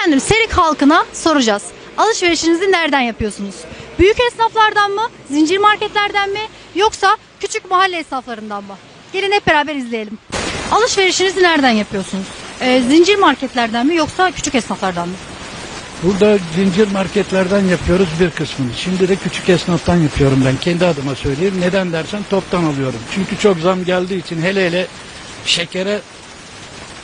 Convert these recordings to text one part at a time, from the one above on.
Efendim Serik halkına soracağız. Alışverişinizi nereden yapıyorsunuz? Büyük esnaflardan mı? Zincir marketlerden mi? Yoksa küçük mahalle esnaflarından mı? Gelin hep beraber izleyelim. Alışverişinizi nereden yapıyorsunuz? Ee, zincir marketlerden mi yoksa küçük esnaflardan mı? Burada zincir marketlerden yapıyoruz bir kısmını. Şimdi de küçük esnaftan yapıyorum ben. Kendi adıma söyleyeyim. Neden dersen toptan alıyorum. Çünkü çok zam geldiği için hele hele şekere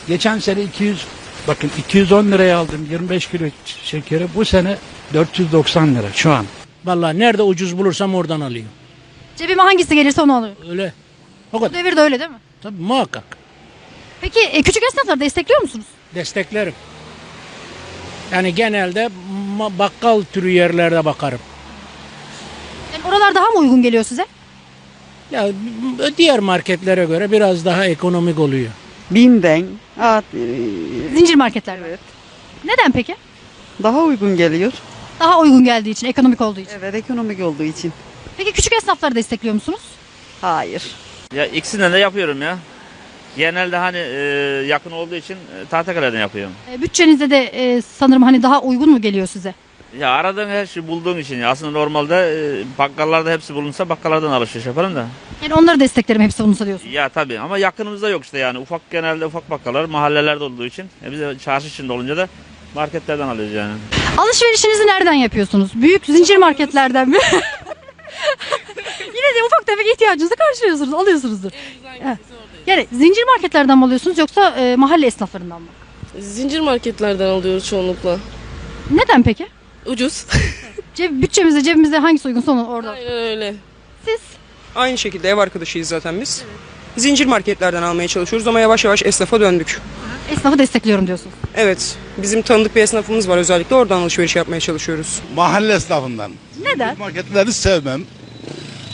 geçen sene 200 bakın 210 liraya aldım 25 kilo şekeri. Bu sene 490 lira şu an. Vallahi nerede ucuz bulursam oradan alıyorum. Cebime hangisi gelirse onu alıyorum. Öyle. O Bu kadar. devirde öyle değil mi? Tabii muhakkak. Peki e, küçük esnafları destekliyor musunuz? Desteklerim. Yani genelde ma- bakkal türü yerlerde bakarım. Yani oralar daha mı uygun geliyor size? Ya diğer marketlere göre biraz daha ekonomik oluyor. Bim'den at, e, Zincir marketler. Evet. Neden peki? daha uygun geliyor. Daha uygun geldiği için, ekonomik olduğu için. Evet ekonomik olduğu için. Peki küçük esnafları destekliyor musunuz? Hayır. Ya ikisinden de yapıyorum ya. Genelde hani e, yakın olduğu için e, Tahtakale'den yapıyorum. E, bütçenize de e, sanırım hani daha uygun mu geliyor size? Ya aradığın her şeyi bulduğun için ya. Aslında normalde e, bakkallarda hepsi bulunsa bakkallardan alışveriş yaparım da. Yani onları desteklerim hepsi bulunsa diyorsun. Ya tabii ama yakınımızda yok işte yani. Ufak genelde ufak bakkallar mahallelerde olduğu için. E, biz de çarşı içinde olunca da marketlerden alıyoruz yani. Alışverişinizi nereden yapıyorsunuz? Büyük zincir marketlerden mi? Yine de ufak tefek ihtiyacınızı karşılıyorsunuz, alıyorsunuzdur. Evet. Yani zincir marketlerden mi alıyorsunuz yoksa e, mahalle esnaflarından mı? Zincir marketlerden alıyoruz çoğunlukla. Neden peki? Ucuz. Ceb, bütçemizde cebimizde hangisi uygunsa onu orada. Aynen öyle. Siz Aynı şekilde ev arkadaşıyız zaten biz. Zincir marketlerden almaya çalışıyoruz ama yavaş yavaş esnafa döndük. esnafı destekliyorum diyorsunuz. Evet, bizim tanıdık bir esnafımız var özellikle oradan alışveriş yapmaya çalışıyoruz. Mahalle esnafından. Neden? Marketleri sevmem.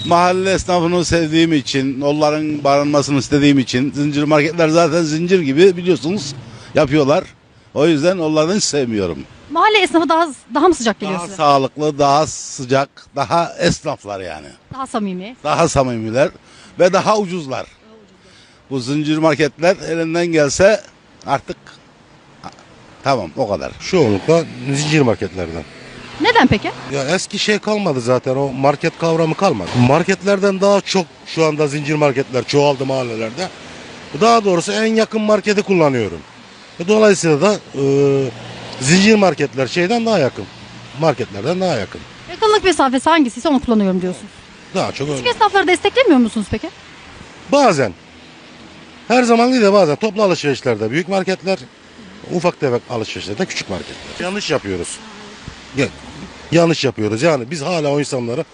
Mahalle esnafını sevdiğim için, onların barınmasını istediğim için, zincir marketler zaten zincir gibi biliyorsunuz yapıyorlar. O yüzden onlardan hiç sevmiyorum. Mahalle esnafı daha daha mı sıcak geliyor Daha size? sağlıklı, daha sıcak, daha esnaflar yani. Daha samimi. Daha samimiler ve daha ucuzlar. Bu zincir marketler elinden gelse artık tamam o kadar. Çoğunlukla zincir marketlerden. Neden peki? Ya eski şey kalmadı zaten o market kavramı kalmadı. Marketlerden daha çok şu anda zincir marketler çoğaldı mahallelerde. Daha doğrusu en yakın marketi kullanıyorum. Dolayısıyla da e, zincir marketler şeyden daha yakın. Marketlerden daha yakın. Yakınlık mesafesi hangisiyse onu kullanıyorum diyorsunuz. Daha çok öyle. Küçük esnafları desteklemiyor musunuz peki? Bazen. Her zaman değil de bazen toplu alışverişlerde büyük marketler, ufak tefek alışverişlerde küçük marketler. Yanlış yapıyoruz. Ya- Yanlış yapıyoruz. Yani biz hala o insanları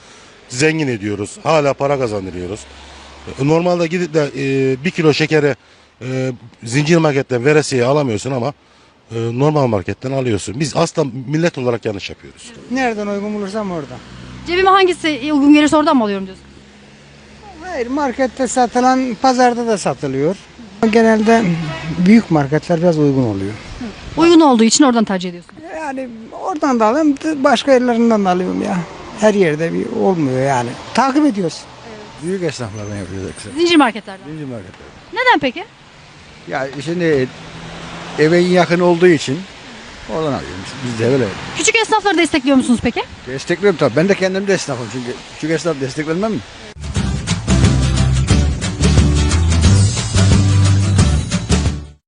zengin ediyoruz. Hala para kazandırıyoruz. E, Normalde gidip de e, bir kilo şekeri e, zincir marketten veresiye alamıyorsun ama normal marketten alıyorsun. Biz aslında millet olarak yanlış yapıyoruz. Nereden uygun bulursam orada. Cebime hangisi uygun gelirse oradan mı alıyorum diyorsun? Hayır markette satılan pazarda da satılıyor. Genelde büyük marketler biraz uygun oluyor. Uygun olduğu için oradan tercih ediyorsun. Yani oradan da alıyorum, başka yerlerinden de alıyorum ya. Her yerde bir olmuyor yani. Takip ediyoruz. Büyük esnaflardan yapıyoruz. Zincir marketlerden. Zincir marketler. Neden peki? Ya şimdi eve yakın olduğu için oradan alıyoruz. Biz de öyle. Küçük esnafları destekliyor musunuz peki? Destekliyorum tabii. Ben de kendim de esnafım çünkü. Küçük esnaf desteklenmem mi?